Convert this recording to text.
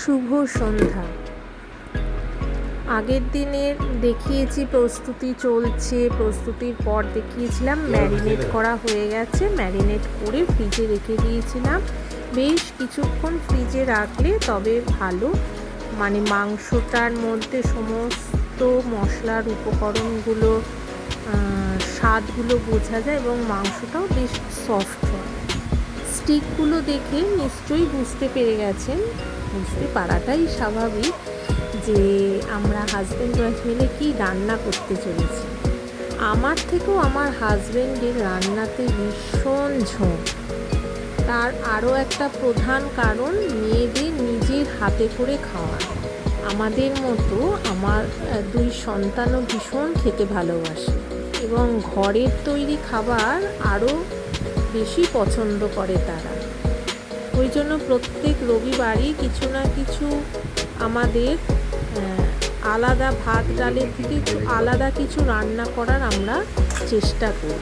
শুভ সন্ধ্যা। আগের দিনের দেখিয়েছি প্রস্তুতি চলছে প্রস্তুতির পর দেখিয়েছিলাম ম্যারিনেট করা হয়ে গেছে ম্যারিনেট করে ফ্রিজে রেখে দিয়েছিলাম। বেশ কিছুক্ষণ ফ্রিজে রাখলে তবে ভালো মানে মাংসটার মধ্যে সমস্ত মশলার উপকরণগুলো স্বাদগুলো বোঝা যায় এবং মাংসটাও বেশ সফট হয়। স্টিকগুলো দেখে নিশ্চয়ই বুঝতে পেরে গেছেন বুঝতে পারাটাই স্বাভাবিক যে আমরা হাজব্যান্ড ওয়াইফ মিলে কি রান্না করতে চলেছি। আমার থেকেও আমার হাজব্যান্ডের রান্নাতে ভীষণ ঝোঁক। তার আরও একটা প্রধান কারণ মেয়েদের নিজের হাতে করে খাওয়া। আমাদের মতো আমার দুই সন্তানও ভীষণ খেতে ভালোবাসে এবং ঘরের তৈরি খাবার আরও বেশি পছন্দ করে তারা। ওই জন্য প্রত্যেক রবিবারই কিছু না কিছু আমাদের আলাদা ভাত ডালের থেকে আলাদা কিছু রান্না করার আমরা চেষ্টা করি।